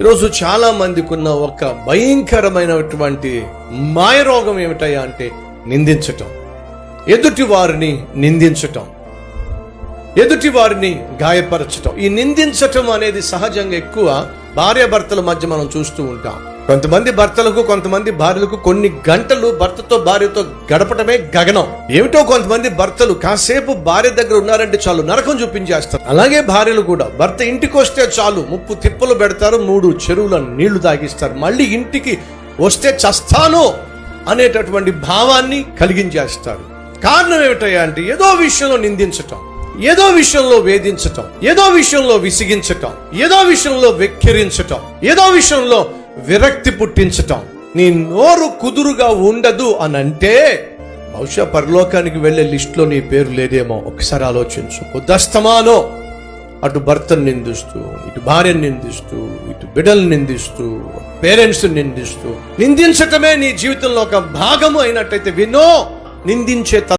ఈరోజు చాలా మందికి ఉన్న ఒక భయంకరమైనటువంటి మాయరోగం ఏమిటయ్యా అంటే నిందించటం. ఎదుటి వారిని నిందించటం. ఎదుటి వారిని గాయపరచటం. ఈ నిందించటం అనేది సహజంగా ఎక్కువ భార్యాభర్తల మధ్య మనం చూస్తూ ఉంటాం. కొంతమంది భర్తలకు కొంతమంది భార్యలకు కొన్ని గంటలు భర్తతో భార్యతో గడపటమే గగనం. ఏమిటో కొంతమంది భర్తలు కాసేపు భార్య దగ్గర ఉన్నారంటే చాలు నరకం చూపించేస్తారు. అలాగే భార్యలు కూడా. భర్త ఇంటికి వస్తే చాలు ముప్పు తిప్పలు పెడతారు మూడు చెరువుల నీళ్ళు తాగిస్తారు. మళ్ళీ ఇంటికి వస్తే చస్తాను అనేటటువంటి భావాన్ని కలిగించేస్తారు. కారణం ఏమిటయ్యా అంటే ఏదో విషయంలో నిందించటం ఏదో విషయంలో వేధించటం ఏదో విషయంలో విసిగించటం ఏదో విషయంలో వెక్కిరించటం ఏదో విషయంలో విరక్తి పుట్టించటం. నీ నోరు కుదురుగా ఉండదు అని అంటే బహుశా పరలోకానికి వెళ్ళే లిస్టులో నీ పేరు లేదేమో. ఒకసారి ఆలోచించు. ఉదస్తమానో అటు భర్తను నిందిస్తూ ఇటు భార్యను నిందిస్తూ ఇటు బిడ్డలు నిందిస్తూ పేరెంట్స్ నిందిస్తూ నిందించటమే నీ జీవితంలో ఒక భాగము అయినట్టయితే వినో నిందించే